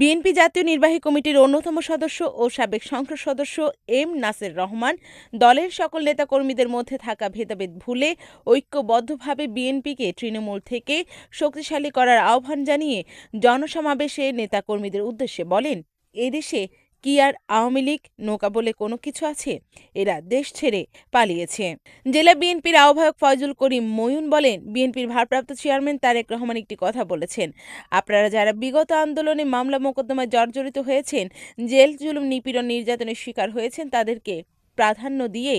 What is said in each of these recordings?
BNP জাতীয় নির্বাহী কমিটির অন্যতম সদস্য ও সাবেক সংসদ সদস্য এম নাসের রহমান, দলের সকল নেতাকর্মীদের মধ্যে থাকা ভেদাভেদ ভুলে ঐক্যবদ্ধভাবে বিএনপিকে তৃণমূল থেকে শক্তিশালী করার আহ্বান জানিয়ে জনসমাবেশে নেতাকর্মীদের উদ্দেশ্যে বলেন, এদেশে কি আর আওয়ামী লীগ, নৌকা বলে কোনো কিছু আছে? এরা দেশ ছেড়ে পালিয়েছে। জেলা বিএনপির আহ্বায়ক ফয়জুল করিম ময়ুন বলেন, বিএনপির ভারপ্রাপ্ত চেয়ারম্যান তারেক রহমান একটি কথা বলেছেন। আপনারা যারা বিগত আন্দোলনে মামলা মোকদ্দমায় জর্জরিত হয়েছেন, জেল, জুলুম, নিপীড়ন, নির্যাতনের শিকার হয়েছেন, তাদেরকে প্রাধান্য দিয়ে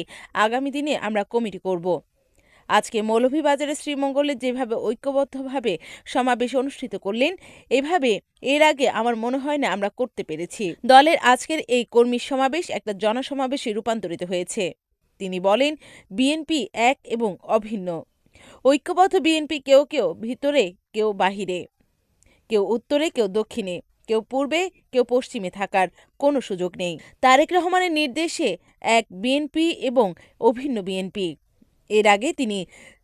আগামী দিনে আমরা কমিটি করব। আজকে মৌলভীবাজারে শ্রীমঙ্গলে যেভাবে ঐক্যবদ্ধভাবে সমাবেশ অনুষ্ঠিত করলেন, এভাবে এর আগে আমার মনে হয় না আমরা করতে পেরেছি। দলের আজকের এই কর্মী সমাবেশ একটা জনসমাবেশে রূপান্তরিত হয়েছে। তিনি বলেন, বিএনপি এক এবং অভিন্ন। ঐক্যবদ্ধ বিএনপি কেউ কেউ ভিতরে, কেউ বাহিরে। কেউ উত্তরে, কেউ দক্ষিণে। কেউ পূর্বে, কেউ পশ্চিমে থাকার কোনো সুযোগ নেই। তারেক রহমানের নির্দেশে এক বিএনপি এবং অভিন্ন বিএনপি। এর আগে তিনি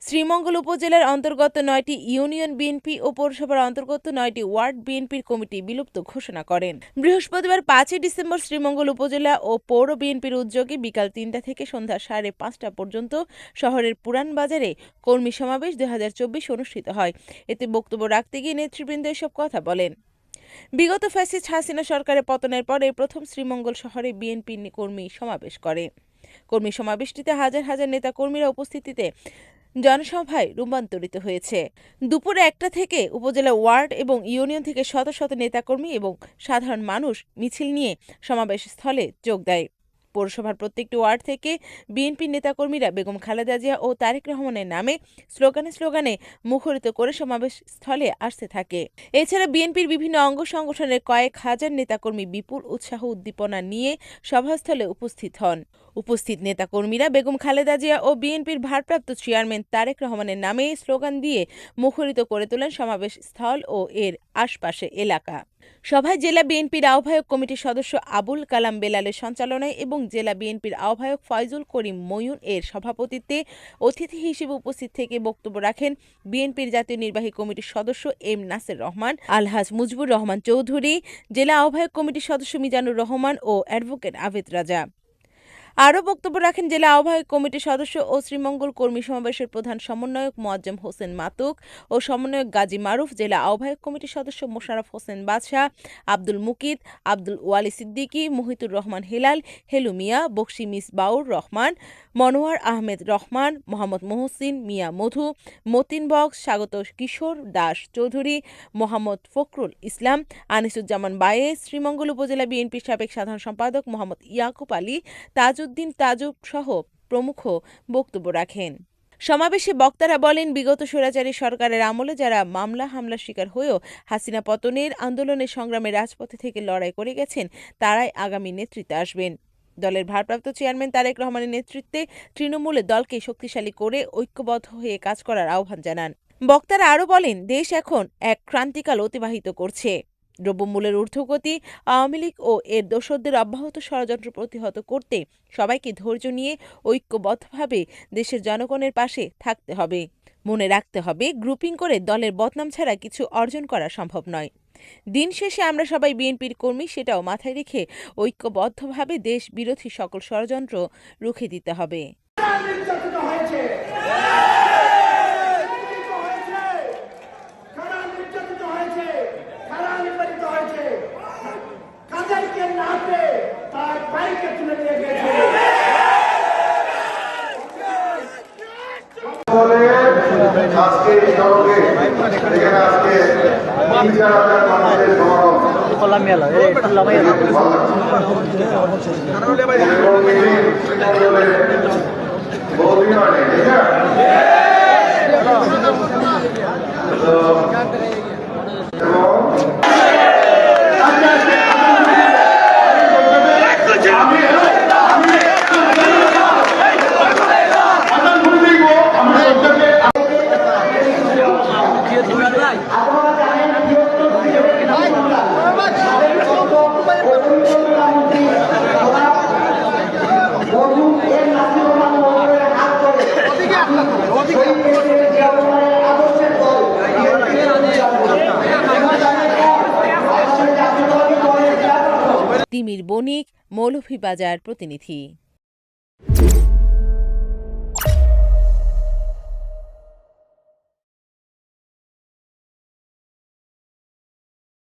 শ্রীমঙ্গল উপজেলার অন্তর্গত নয়টি ইউনিয়ন বিএনপি ও পৌরসভার অন্তর্গত নয়টি ওয়ার্ড বিএনপির কমিটি বিলুপ্ত ঘোষণা করেন। বৃহস্পতিবার পাঁচই ডিসেম্বর শ্রীমঙ্গল উপজেলা ও পৌর বিএনপির উদ্যোগে বিকাল তিনটা থেকে সন্ধ্যা সাড়ে পাঁচটা পর্যন্ত শহরের পুরান বাজারে কর্মী সমাবেশ দু হাজার চব্বিশ অনুষ্ঠিত হয়। এতে বক্তব্য রাখতে গিয়ে নেতৃবৃন্দ এসব কথা বলেন। বিগত ফ্যাসিস্ট হাসিনা সরকারের পতনের পরে প্রথম শ্রীমঙ্গল শহরে বিএনপি কর্মী সমাবেশ করে। কর্মী সমাবেশটিতে হাজার হাজার নেতা কর্মীরা উপস্থিতিতে জনসভায় রূপান্তরিত হয়েছে। দুপুরে একটা থেকে উপজেলা ওয়ার্ড এবং ইউনিয়ন থেকে শত শত নেতাকর্মী এবং সাধারণ মানুষ মিছিল নিয়ে সমাবেশ স্থলে যোগ দেয়। পৌরসভার প্রত্যেকটি ওয়ার্ড থেকে বিএনপির নেতাকর্মীরা বেগম খালেদা জিয়া ও তারেক রহমানের নামে স্লোগানে স্লোগানে মুখরিত করে সমাবেশ স্থলে আসতে থাকে। এছাড়া বিএনপির বিভিন্ন অঙ্গ সংগঠনের কয়েক হাজার নেতাকর্মী বিপুল উৎসাহ উদ্দীপনা নিয়ে সভাস্থলে উপস্থিত হন। উপস্থিত নেতাকর্মীরা বেগম খালেদা জিয়া ও বিএনপির ভারপ্রাপ্ত চেয়ারম্যান তারেক রহমানের নামে স্লোগান দিয়ে মুখরিত করে তোলেন সমাবেশ স্থল ও এর আশপাশে এলাকা। সভায় জেলা বিএনপির আহ্বায়ক কমিটির সদস্য আবুল কালাম বেলালের সঞ্চালনায় এবং জেলা বিএনপির আহ্বায়ক ফয়জুল করিম ময়ুন এর সভাপতিত্বে অতিথি হিসেবে উপস্থিত থেকে বক্তব্য রাখেন বিএনপির জাতীয় নির্বাহী কমিটির সদস্য এম নাসের রহমান, আলহাজ মুজিবুর রহমান চৌধুরী, জেলা আহ্বায়ক কমিটির সদস্য মিজানুর রহমান ও অ্যাডভোকেট আবেদ রাজা। আরও বক্তব্য রাখেন জেলা আহ্বায়ক কমিটির সদস্য ও শ্রীমঙ্গল কর্মী সমাবেশের প্রধান সমন্বয়ক মোয়াজ্জেম হোসেন মাতুক ও সমন্বয়ক গাজী মারুফ, জেলা আহ্বায়ক কমিটির সদস্য মোশাররফ হোসেন বাদশাহ আব্দুল মুকিত, আব্দুল ওয়ালি সিদ্দিকী, মহিতুর রহমান হেলাল, হেলু মিয়া, বক্সি মিস বাউর রহমান, মনোয়ার আহমেদ রহমান, মোহাম্মদ মোহসিন, মিয়া মধু, মতিন বক্স, স্বাগত কিশোর দাস চৌধুরী, মোহাম্মদ ফখরুল ইসলাম, আনিসুজ্জামান বায়ে, শ্রীমঙ্গল উপজেলা বিএনপির সাবেক সাধারণ সম্পাদক মোহাম্মদ ইয়াকুব আলী তাজউদ্দিন তাজুব সহ প্রমুখ বক্তব্য রাখেন। সমাবেশে বক্তারা বলেন, বিগত স্বৈরাচারী সরকারের আমলে যারা মামলা হামলার শিকার হয়েও হাসিনা পতনের আন্দোলনের সংগ্রামে রাজপথে থেকে লড়াই করে গেছেন, তারাই আগামী নেতৃত্বে আসবেন। দলের ভারপ্রাপ্ত চেয়ারম্যান তারেক রহমানের নেতৃত্বে তৃণমূলে দলকে শক্তিশালী করে ঐক্যবদ্ধ হয়ে কাজ করার আহ্বান জানান। বক্তারা আরও বলেন, দেশ এখন এক ক্রান্তিকাল অতিবাহিত করছে। দ্রব্যমূল্যের ঊর্ধ্বগতি, আওয়ামী লীগ ও এর দোসরদের অব্যাহত ষড়যন্ত্র প্রতিহত করতে সবাইকে ধৈর্য নিয়ে ঐক্যবদ্ধভাবে দেশের জনগণের পাশে থাকতে হবে। মনে রাখতে হবে, গ্রুপিং করে দলের বদনাম ছাড়া কিছু অর্জন করা সম্ভব নয়। দিন শেষে আমরা সবাই বিএনপির কর্মী, সেটাও মাথায় রেখে ঐক্যবদ্ধভাবে দেশ বিরোধী সকল ষড়যন্ত্র রুখে দিতে হবে নির্যাতিত হয়েছে নির্যাতিত হয়েছে কারা নির্যাতিত হয়েছে কারা নির্যাতিত হয়েছে কাদেরকে না পেয়ে তার বাইকে তুলে নিয়ে গেছে বলে আজকে এই সড়কে এখানে আজকে তিন চার হাজার মানুষের সমাগম বহুদিন হয়নি ঠিক না বণিক মৌলভীবাজার প্রতিনিধি।